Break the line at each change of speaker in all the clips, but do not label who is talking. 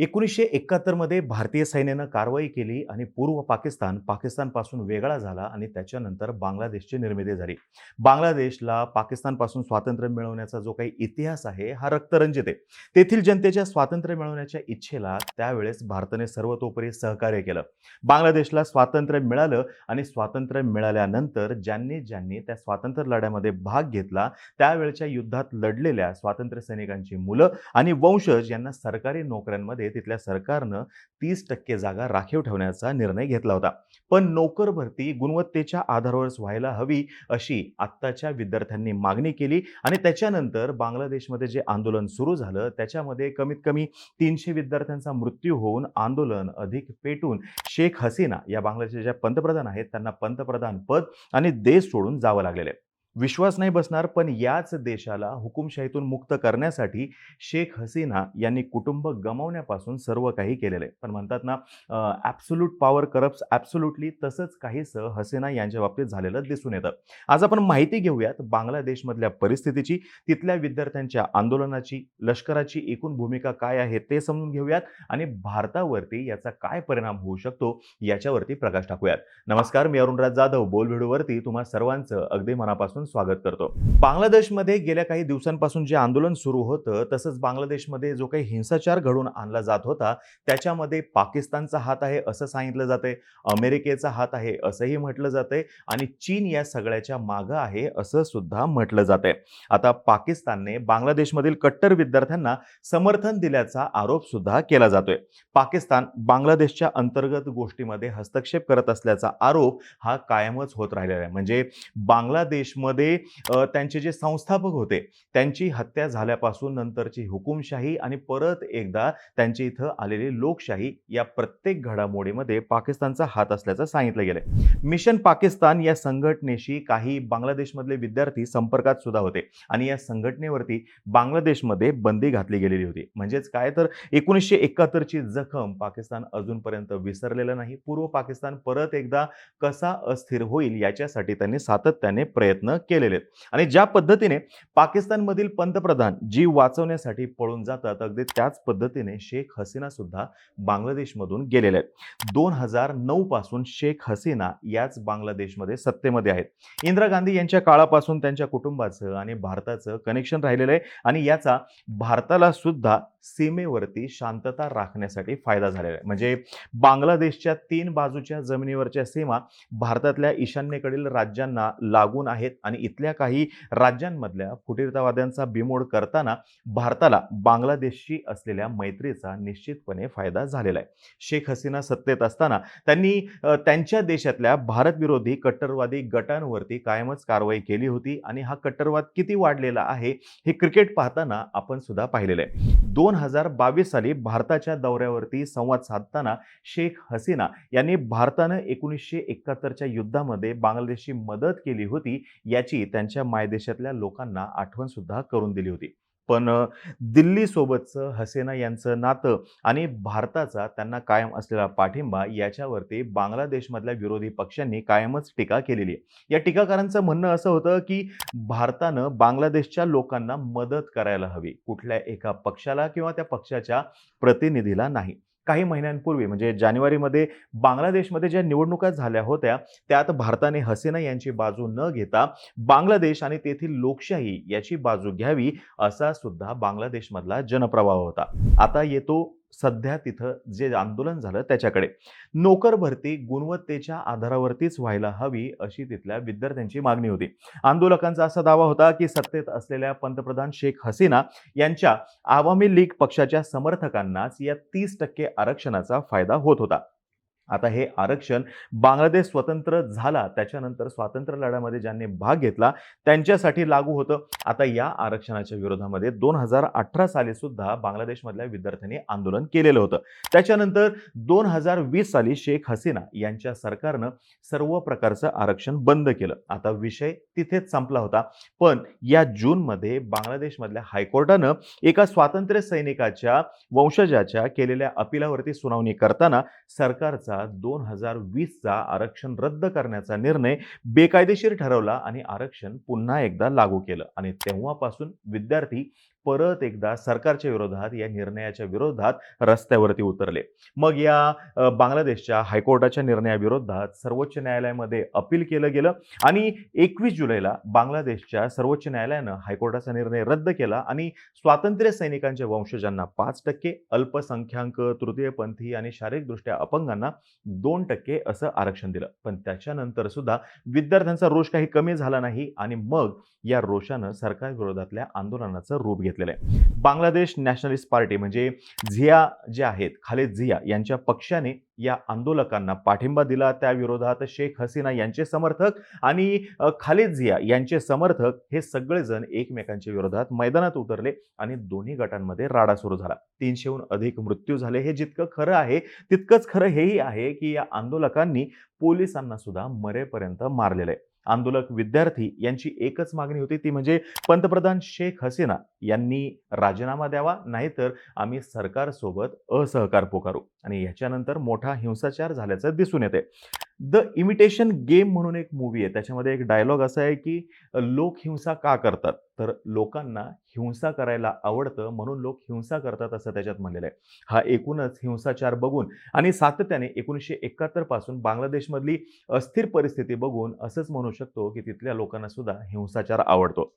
एकोणीसशे एकाहत्तरमध्ये भारतीय सैन्यानं कारवाई केली आणि पूर्व पाकिस्तान पाकिस्तानपासून वेगळा झाला आणि त्याच्यानंतर बांगलादेशची निर्मिती झाली. बांगलादेशला पाकिस्तानपासून स्वातंत्र्य मिळवण्याचा जो काही इतिहास आहे हा रक्तरंजित आहे. तेथील जनतेच्या स्वातंत्र्य मिळवण्याच्या इच्छेला त्यावेळेस भारताने सर्वतोपरी सहकार्य केलं. बांगलादेशला स्वातंत्र्य मिळालं आणि स्वातंत्र्य मिळाल्यानंतर ज्यांनी ज्यांनी त्या स्वातंत्र्य लढ्यामध्ये भाग घेतला त्यावेळच्या युद्धात लढलेल्या स्वातंत्र्य सैनिकांची मुलं आणि वंशज यांना सरकारी नोकऱ्यांमध्ये तिथल्या सरकारनं तीस टक्के जागा राखीव ठेवण्याचा निर्णय घेतला होता. पण नोकर भरती गुणवत्तेच्या आधारावरच व्हायला हवी अशी आत्ताच्या विद्यार्थ्यांनी मागणी केली आणि त्याच्यानंतर बांगलादेशमध्ये जे आंदोलन सुरू झालं त्याच्यामध्ये कमीत कमी तीनशे विद्यार्थ्यांचा मृत्यू होऊन आंदोलन अधिक पेटून शेख हसीना या बांगलादेशच्या ज्या पंतप्रधान आहेत. त्यांना पंतप्रधान पद आणि देश सोडून जावं लागलेलं आहे. विश्वास नाही बसणार पण याच देशाला हुकुमशाहीतून मुक्त करण्यासाठी शेख हसीना यांनी कुटुंब गमावण्यापासून सर्व काही केलेलं आहे. पण म्हणतात ना ॲब्सोल्यूट पॉवर करप्स ॲब्सोल्युटली तसंच काहीसं हसीना यांच्या बाबतीत झालेलं दिसून येतं. आज आपण माहिती घेऊयात बांगलादेशमधल्या परिस्थितीची तिथल्या विद्यार्थ्यांच्या आंदोलनाची लष्कराची एकूण भूमिका काय आहे ते समजून घेऊयात आणि भारतावरती याचा काय परिणाम होऊ शकतो याच्यावरती प्रकाश टाकूयात. नमस्कार मी अरुणराज जाधव. बोल तुम्हा सर्वांचं अगदी मनापासून स्वागत करतो. बांगलादेशमध्ये गेल्या काही दिवसांपासून जे आंदोलन सुरू होतं तसंच बांगलादेशमध्ये जो काही हिंसाचार घडून आणला जात होता त्याच्यामध्ये पाकिस्तानचा हात आहे असं सांगितलं जातंय अमेरिकेचा हात आहे असंही म्हटलं जातंय आणि चीन या सगळ्याच्या मागं आहे असं सुद्धा म्हटलं जातंय. आता पाकिस्तानने बांगलादेशमधील कट्टर विद्यार्थ्यांना समर्थन दिल्याचा आरोप सुद्धा केला जातोय. पाकिस्तान बांगलादेशच्या अंतर्गत गोष्टीमध्ये हस्तक्षेप करत असल्याचा आरोप हा कायमच होत राहिलेला आहे. म्हणजे बांगलादेशमध्ये मध्ये त्यांचे जे संस्थापक होते त्यांची हत्या झाल्यापासून नंतरची हुकुमशाही आणि परत एकदा त्यांच्या इथं आलेली लोकशाही या प्रत्येक घडामोडीमध्ये पाकिस्तानचा हात असल्याचं सांगितलं गेलंय. मिशन पाकिस्तान या संघटनेशी काही बांगलादेशमधले विद्यार्थी संपर्कात सुद्धा होते आणि या संघटनेवरती बांगलादेशमध्ये बंदी घातली गेलेली होती. म्हणजेच काय तर एकोणीसशे एकाहत्तरची जखम पाकिस्तान अजूनपर्यंत विसरलेलं नाही. पूर्व पाकिस्तान परत एकदा कसा अस्थिर होईल याच्यासाठी त्यांनी सातत्याने प्रयत्न केलेले आहेत. आणि ज्या पद्धतीने पाकिस्तानमधील पंतप्रधान जीव वाचवण्यासाठी पळून जातात अगदी त्याच पद्धतीने शेख हसीना सुद्धा बांगलादेशमधून गेलेले आहेत. दोन हजार नऊ पासून शेख हसीना याच बांगलादेशमध्ये सत्तेमध्ये आहेत. इंदिरा गांधी यांच्या काळापासून त्यांच्या कुटुंबाचं आणि भारताचं कनेक्शन राहिलेलं आहे आणि याचा भारताला सुद्धा सीमेवरती शांतता राखण्यासाठी फायदा झालेला आहे. म्हणजे बांगलादेशच्या तीन बाजूच्या जमिनीवरच्या सीमा भारतातल्या ईशान्येकडील राज्यांना लागून आहेत आणि इथल्या काही राज्यांमधल्या फुटीरतावाद्यांचा बिमोड करताना भारताला बांगलादेशशी असलेल्या मैत्रीचा निश्चितपणे फायदा झालेला आहे. शेख हसीना सत्तेत असताना त्यांनी त्यांच्या देशातल्या भारतविरोधी कट्टरवादी गटांवरती कायमच कारवाई केली होती आणि हा कट्टरवाद किती वाढलेला आहे हे क्रिकेट पाहताना आपण सुद्धा पाहिलेलं आहे. दोन हजार बावीस साली भारताच्या दौऱ्यावरती संवाद साधताना शेख हसीना यांनी भारतानं एकोणीसशे एकाहत्तरच्या युद्धामध्ये बांगलादेशची मदत केली होती या याची त्यांच्या मायदेशातल्या लोकांना आठवण सुद्धा करून दिली होती. पण दिल्लीसोबतचं हसेना यांचं नातं आणि भारताचा त्यांना कायम असलेला पाठिंबा याच्यावरती बांगलादेशमधल्या विरोधी पक्षांनी कायमच टीका केलेली आहे. या टीकाकारांचं म्हणणं असं होतं की भारतानं बांगलादेशच्या लोकांना मदत करायला हवी कुठल्या एका पक्षाला किंवा त्या पक्षाच्या प्रतिनिधीला नाही. काही महिन्यांपूर्वी म्हणजे जानेवारीमध्ये बांगलादेशमध्ये ज्या निवडणुका झाल्या होत्या त्यात भारताने हसीना यांची बाजू न घेता बांगलादेश आणि तेथील लोकशाही याची बाजू घ्यावी असा सुद्धा बांगलादेशमधला जनप्रवाह होता. आता येतो सध्या तिथं जे आंदोलन झालं त्याच्याकडे. नोकर भरती गुणवत्तेच्या आधारावरतीच व्हायला हवी अशी तिथल्या विद्यार्थ्यांची मागणी होती. आंदोलकांचा असा दावा होता की सत्तेत असलेल्या पंतप्रधान शेख हसीना यांच्या आवामी लीग पक्षाच्या समर्थकांनाच या तीस टक्के आरक्षणाचा फायदा होत होता. आता हे आरक्षण बांगलादेश स्वतंत्र झाला त्याच्यानंतर स्वातंत्र्य लढ्यामध्ये ज्यांनी भाग घेतला त्यांच्यासाठी लागू होतं. आता या आरक्षणाच्या विरोधामध्ये दोन हजार अठरा साली सुद्धा बांगलादेशमधल्या विद्यार्थ्यांनी आंदोलन केलेलं होतं. त्याच्यानंतर दोन हजार वीस साली शेख हसीना यांच्या सरकारनं सर्व प्रकारचं आरक्षण बंद केलं. आता विषय तिथेच संपला होता. पण या जूनमध्ये बांगलादेशमधल्या हायकोर्टानं एका स्वातंत्र्य सैनिकाच्या वंशजाच्या केलेल्या अपिलावरती सुनावणी करताना सरकारचा दोन हजार वीसचा आरक्षण रद्द करण्याचा निर्णय बेकायदेशीर ठरवला आणि आरक्षण पुन्हा एकदा लागू केलं. आणि तेव्हापासून विद्यार्थी परत एकदा सरकारच्या विरोधात या निर्णयाच्या विरोधात रस्त्यावरती उतरले. मग या बांगलादेशच्या हायकोर्टाच्या निर्णयाविरोधात सर्वोच्च न्यायालयामध्ये अपील केलं गेलं आणि एकवीस जुलैला बांगलादेशच्या सर्वोच्च न्यायालयानं हायकोर्टाचा निर्णय रद्द केला आणि स्वातंत्र्य सैनिकांच्या वंशजांना पाच टक्के अल्पसंख्याक तृतीयपंथी आणि शारीरिकदृष्ट्या अपंगांना दोन टक्के असं आरक्षण दिलं. पण त्याच्यानंतर सुद्धा विद्यार्थ्यांचा रोष काही कमी झाला नाही आणि मग या रोषानं सरकार विरोधातल्या आंदोलनाचं रूप घेतलेलं आहे. बांगलादेश नॅशनलिस्ट पार्टी म्हणजे झिया जे आहेत खालिद झिया यांच्या पक्षाने या आंदोलकांना पाठिंबा दिला. त्या विरोधात शेख हसीना यांचे समर्थक आणि खालेद खालिद झिया यांचे समर्थक हे सगळेजण एकमेकांच्या विरोधात मैदानात उतरले आणि दोन्ही गटांमध्ये राडा सुरू झाला. तीनशेहून अधिक मृत्यू झाले. हे जितकं खरं आहे तितकंच खरं हेही आहे की या आंदोलकांनी पोलिसांना सुद्धा मरेपर्यंत मारलेलं आहे. आंदोलक विद्यार्थी यांची एकच मागणी होती ती म्हणजे पंतप्रधान शेख हसीना यांनी राजीनामा द्यावा नाहीतर आम्ही सरकारसोबत असहकार पुकारू. आणि याच्यानंतर मोठा हिंसाचार झाल्याचं दिसून येते द इमिटेशन गेम म्हणून एक मूवी आहे. त्याच्यामध्ये एक डायलॉग असा आहे की लोक हिंसा का करतात? तर लोकांना हिंसा करायला आवडतं म्हणून लोक हिंसा करतात असं त्याच्यात म्हणलेलं आहे. हा एकूणच हिंसाचार बघून आणि सातत्याने एकोणीसशे एकाहत्तरपासून बांगलादेशमधली अस्थिर परिस्थिती बघून असंच म्हणू शकतो की तिथल्या लोकांना सुद्धा हिंसाचार आवडतो.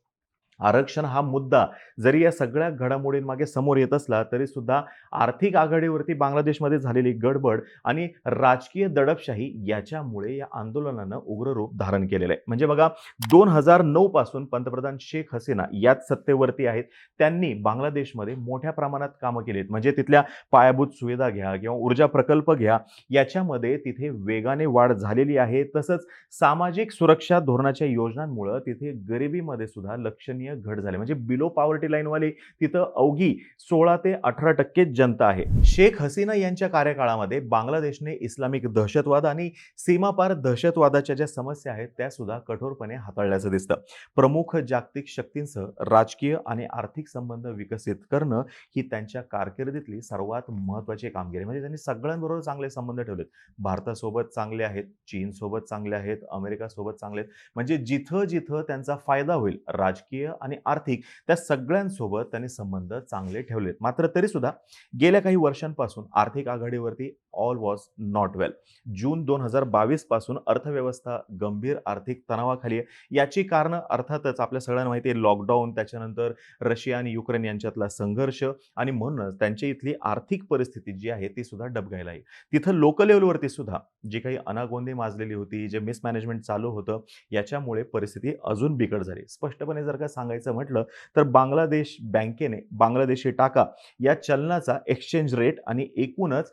आरक्षण हा मुद्दा जरी या सगळ्या घडामोडींमागे समोर येत असला तरी सुद्धा आर्थिक आघाडीवरती बांगलादेशमध्ये झालेली गडबड आणि राजकीय दडपशाही याच्यामुळे या आंदोलनानं उग्र रूप धारण केलेलं आहे. म्हणजे बघा दोन हजार नऊ पासून पंतप्रधान शेख हसीना याच सत्तेवरती आहेत. त्यांनी बांगलादेशमध्ये मोठ्या प्रमाणात कामं केली आहेत म्हणजे तिथल्या पायाभूत सुविधा घ्या किंवा ऊर्जा प्रकल्प घ्या याच्यामध्ये तिथे वेगाने वाढ झालेली आहे. तसंच सामाजिक सुरक्षा धोरणाच्या योजनांमुळं तिथे गरिबीमध्ये सुद्धा लक्षणीय घट झाली. म्हणजे बिलो पॉवर्टी लाईनवाली तिथं अवघी सोळा ते अठरा टक्के जनता आहे. शेख हसीना यांच्या कार्यकाळामध्ये बांगलादेशने इस्लामिक दहशतवाद आणि सीमापार दहशतवादाच्या ज्या समस्या आहेत त्या सुद्धा कठोरपणे हाताळल्याचं दिसतं. प्रमुख जागतिक शक्तींसह राजकीय आणि आर्थिक संबंध विकसित करणं ही त्यांच्या कारकिर्दीतली सर्वात महत्त्वाची कामगिरी. म्हणजे त्यांनी सगळ्यांबरोबर चांगले संबंध ठेवलेत. भारतासोबत चांगले आहेत चीनसोबत चांगले आहेत अमेरिकासोबत चांगले आहेत. म्हणजे जिथं जिथं त्यांचा फायदा होईल राजकीय आणि आर्थिक त्या सगळ्यांसोबत त्यांनी संबंध चांगले ठेवलेत. मात्र तरी सुद्धा गेल्या काही वर्षांपासून आर्थिक आघाडीवरती ऑल वॉज नॉट वेल जून दोन हजार बावीसपासून अर्थव्यवस्था गंभीर आर्थिक तणावाखाली आहे. याची कारणं अर्थातच आपल्या सगळ्यांना माहिती आहे लॉकडाऊन त्याच्यानंतर रशिया आणि युक्रेन यांच्यातला संघर्ष आणि म्हणूनच त्यांच्या इथली आर्थिक परिस्थिती जी आहे ती सुद्धा डबघायला आहे तिथं लोकल लेवलवरती सुद्धा जी काही अनागोंदी माजलेली होती जे मिसमॅनेजमेंट चालू होतं याच्यामुळे परिस्थिती अजून बिकट झाली. स्पष्टपणे जर का सांगायचं म्हटलं तर बांगलादेश बँकेने बांगलादेशी टाका या चलनाचा एक्सचेंज रेट आणि एकूणच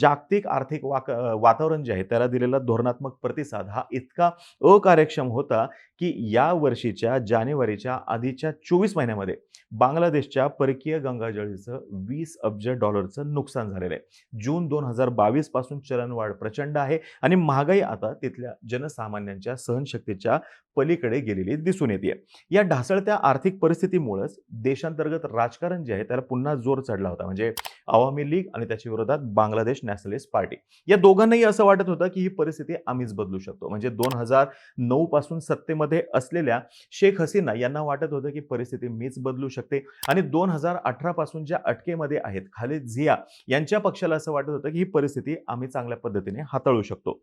जागतिक आर्थिक वाक वातावरण जे आहे त्याला दिलेला धोरणात्मक प्रतिसाद हा इतका अकार्यक्षम होता की या वर्षीच्या जानेवारीच्या आधीच्या चोवीस महिन्यामध्ये बांगलादेशच्या परकीय गंगाजळीचं वीस अब्ज डॉलरचं नुकसान झालेलं आहे. जून दोन हजार बावीसपासून चलनवाढ प्रचंड आहे आणि महागाई आता तिथल्या जनसामान्यांच्या सहनशक्तीच्या पलीकडे गेलेली दिसून येते. या ढासळ ढासळत्या आर्थिक परिस्थितीमुळेच देशांतर्गत राजकारण जे आहे त्याला पुन्हा जोर चढला होता. म्हणजे आवामी लीग आणि त्याच्या विरोधात बांगलादेश नॅशनलिस्ट पार्टी. या दोघांनाही असं वाटत होतं की ही परिस्थिती आम्हीच बदलू शकतो. म्हणजे दोन हजार नऊ पासून सत्तेमध्ये असलेल्या शेख हसीना यांना वाटत होतं की परिस्थिती मीच बदलू शकते. आणि दोन हजार अठरा पासून ज्या अटकेमध्ये आहेत खालिद झिया यांच्या पक्षाला असं वाटत होतं की ही परिस्थिती आम्ही चांगल्या पद्धतीने हाताळू शकतो.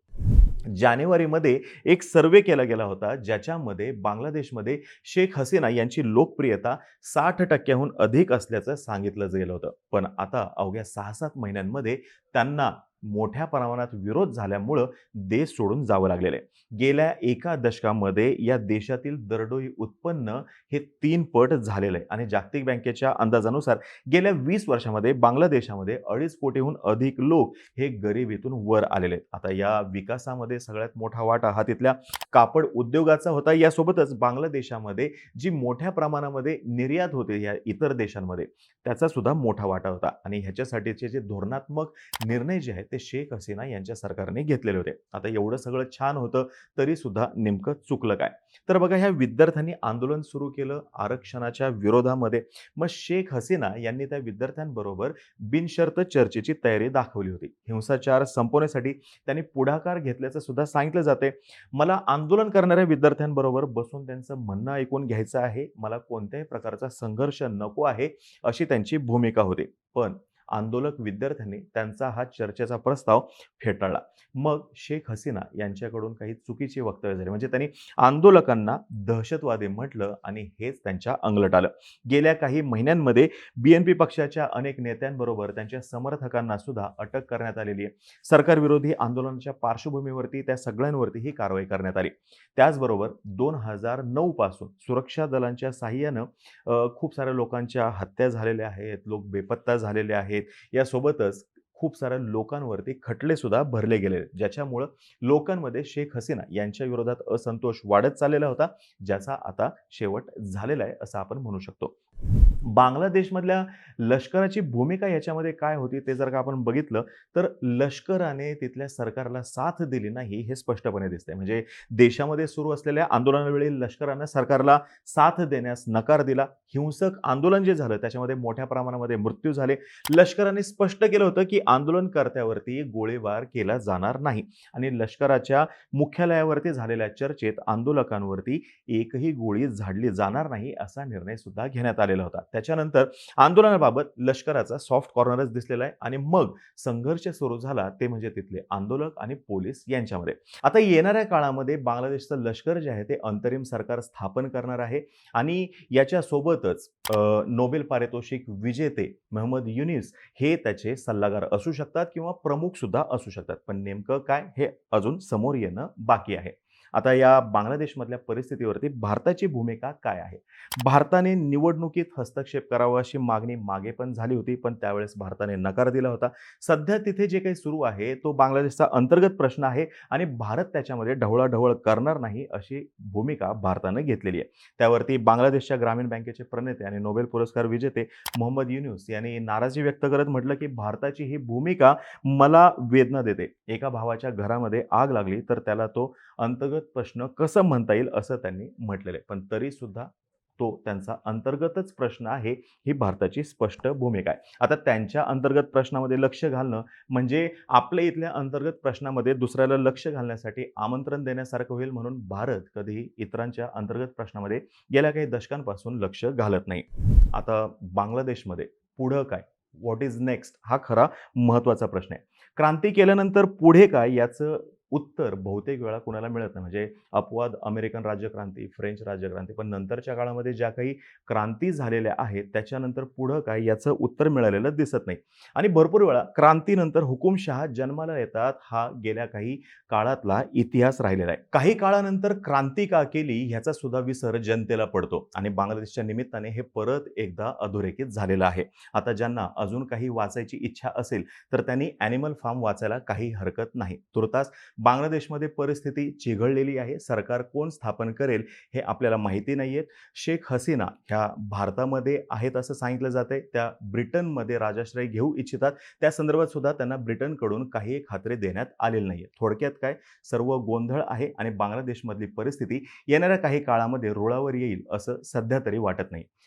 जानेवारीमध्ये एक सर्वे केला गेला होता ज्याच्यामध्ये बांगलादेशमध्ये शेख हसीना यांची लोकप्रियता साठ टक्क्याहून अधिक असल्याचं सांगितलं गेलं होतं. पण आता अवघ्या सहा सात महिन्यांमध्ये त्यांना मोठ्या प्रमाणात विरोध झाल्यामुळं देश सोडून जावं लागलेलं आहे. गेल्या एका दशकामध्ये या देशातील दरडोई उत्पन्न हे तीन पट झालेलं आहे. आणि जागतिक बँकेच्या अंदाजानुसार गेल्या वीस वर्षामध्ये बांगलादेशामध्ये अडीच कोटीहून अधिक लोक हे गरिबीतून वर आलेले आहेत. आता या विकासामध्ये सगळ्यात मोठा वाटा हा तिथल्या कापड उद्योगाचा होता. यासोबतच बांगलादेशामध्ये जी मोठ्या प्रमाणामध्ये निर्यात होते या इतर देशांमध्ये त्याचा सुद्धा मोठा वाटा होता. आणि ह्याच्यासाठीचे जे धोरणात्मक निर्णय जे आहेत ते शेख हसीना यांच्या सरकारने घेतलेले होते. आता एवढं सगळं छान होतं तरी सुद्धा नेमकं चुकलं काय? तर बघा ह्या विद्यार्थ्यांनी आंदोलन सुरू केलं आरक्षणाच्या विरोधामध्ये. मग शेख हसीना यांनी त्या विद्यार्थ्यांबरोबर बिनशर्त चर्चेची तयारी दाखवली होती. हिंसाचार संपवण्यासाठी त्यांनी पुढाकार घेतल्याचं सुद्धा सांगितलं जाते मला आंदोलन करणाऱ्या विद्यार्थ्यांबरोबर बसून त्यांचं म्हणणं ऐकून घ्यायचं आहे. मला कोणत्याही प्रकारचा संघर्ष नको आहे अशी त्यांची भूमिका होती. पण आंदोलक विद्यार्थ्यांनी त्यांचा हा चर्चेचा प्रस्ताव फेटाळला. मग शेख हसीना यांच्याकडून काही चुकीचे वक्तव्य झाले. म्हणजे त्यांनी आंदोलकांना दहशतवादी म्हटलं आणि हेच त्यांच्या अंगलट आलं. गेल्या काही महिन्यांमध्ये बीएनपी पक्षाच्या अनेक नेत्यांबरोबर त्यांच्या समर्थकांना सुद्धा अटक करण्यात आलेली आहे. सरकारविरोधी आंदोलनाच्या पार्श्वभूमीवरती त्या सगळ्यांवरती ही कारवाई करण्यात आली. त्याचबरोबर दोन हजार नऊ पासून सुरक्षा दलांच्या साह्यानं खूप साऱ्या लोकांच्या हत्या झालेल्या आहेत लोक बेपत्ता झालेले आहेत. यासोबतच खूप साऱ्या लोकांवरती खटले सुद्धा भरले गेले ज्याच्यामुळं लोकांमध्ये शेख हसीना यांच्या विरोधात असंतोष वाढत चाललेला होता ज्याचा आता शेवट झालेला आहे असं आपण म्हणू शकतो. बांगलादेशमधल्या लष्कराची भूमिका याच्यामध्ये काय होती ते जर का आपण बघितलं तर लष्कराने तिथल्या सरकारला साथ दिली नाही हे स्पष्टपणे दिसते म्हणजे देशामध्ये सुरू असलेल्या आंदोलनावेळी लष्करानं सरकारला साथ देण्यास नकार दिला. हिंसक आंदोलन जे झालं त्याच्यामध्ये मोठ्या प्रमाणामध्ये मृत्यू झाले. लष्कराने स्पष्ट केलं होतं की आंदोलनकर्त्यावरती गोळीबार केला जाणार नाही. आणि लष्कराच्या मुख्यालयावरती झालेल्या चर्चेत आंदोलकांवरती एकही गोळी झाडली जाणार नाही असा निर्णय सुद्धा घेण्यात आलेला होता. त्याच्यानंतर आंदोलनाबाबत लष्कराचा सॉफ्ट कॉर्नरच दिसलेला आहे आणि मग संघर्ष सुरू झाला ते म्हणजे तिथले आंदोलक आणि पोलीस यांच्यामध्ये. आता येणाऱ्या काळामध्ये बांगलादेशचं लष्कर जे आहे ते अंतरिम सरकार स्थापन करणार आहे आणि याच्यासोबतच नोबेल पारितोषिक विजेते महम्मद युनिस हे त्याचे सल्लागार असू शकतात किंवा प्रमुख सुद्धा असू शकतात. पण नेमकं काय हे अजून समोर येणं बाकी आहे. आता या बांगलादेशमधल्या परिस्थितीवरती भारताची भूमिका काय आहे? भारताने निवडणुकीत हस्तक्षेप करावा अशी मागणी मागे पण झाली होती पण त्यावेळेस भारताने नकार दिला होता. सध्या तिथे जे काही सुरू आहे तो बांगलादेशचा अंतर्गत प्रश्न आहे आणि भारत त्याच्यामध्ये ढवळाढवळ करणार नाही अशी भूमिका भारतानं घेतलेली आहे. त्यावरती बांगलादेशच्या ग्रामीण बँकेचे प्रणेते आणि नोबेल पुरस्कार विजेते मोहम्मद युनुस यांनी नाराजी व्यक्त करत म्हटलं की भारताची ही भूमिका मला वेदना देते. एका भावाच्या घरामध्ये आग लागली तर त्याला तो अंतर्गत प्रश्न कसं म्हणता येईल असं त्यांनी म्हटलेलं आहे. पण तरीसुद्धा तो त्यांचा अंतर्गतच प्रश्न आहे ही भारताची स्पष्ट भूमिका आहे. आता त्यांच्या अंतर्गत प्रश्नामध्ये लक्ष घालणं म्हणजे आपल्या इथल्या अंतर्गत प्रश्नामध्ये दुसऱ्याला लक्ष घालण्यासाठी आमंत्रण देण्यासारखं होईल म्हणून भारत कधीही इतरांच्या अंतर्गत प्रश्नामध्ये गेल्या काही दशकांपासून लक्ष घालत नाही. आता बांगलादेशमध्ये पुढं काय? व्हॉट इज नेक्स्ट हा खरा महत्त्वाचा प्रश्न आहे. क्रांती केल्यानंतर पुढे काय? याचं उत्तर बहुतेक वेळा कुणाला मिळत नाही. म्हणजे अपवाद अमेरिकन राज्यक्रांती फ्रेंच राज्यक्रांती पण नंतरच्या काळामध्ये ज्या काही क्रांती झालेल्या आहेत त्याच्यानंतर पुढं काय याचं उत्तर मिळालेलं दिसत नाही. आणि भरपूर वेळा क्रांतीनंतर हुकुमशहा जन्माला येतात हा गेल्या काही काळातला इतिहास राहिलेला आहे. काही काळानंतर क्रांती का केली ह्याचा सुद्धा विसर जनतेला पडतो. आणि बांगलादेशच्या निमित्ताने हे परत एकदा अधोरेखित झालेलं आहे. आता ज्यांना अजून काही वाचायची इच्छा असेल तर त्यांनी ॲनिमल फार्म वाचायला काही हरकत नाही. तुर्तास बांगलादेशमध्ये परिस्थिती चिघळलेली आहे. सरकार कोण स्थापन करेल हे आपल्याला माहिती नाही आहेत शेख हसीना ह्या भारतामध्ये आहेत असं सांगितलं जातंय. त्या ब्रिटनमध्ये राजाश्रय घेऊ इच्छितात. त्या संदर्भात सुद्धा त्यांना ब्रिटनकडून काही खात्री देण्यात आलेली नाही थोडक्यात काय? सर्व गोंधळ आहे आणि बांगलादेशमधली परिस्थिती येणाऱ्या काही काळामध्ये रुळावर येईल असं सध्या तरी वाटत नाही.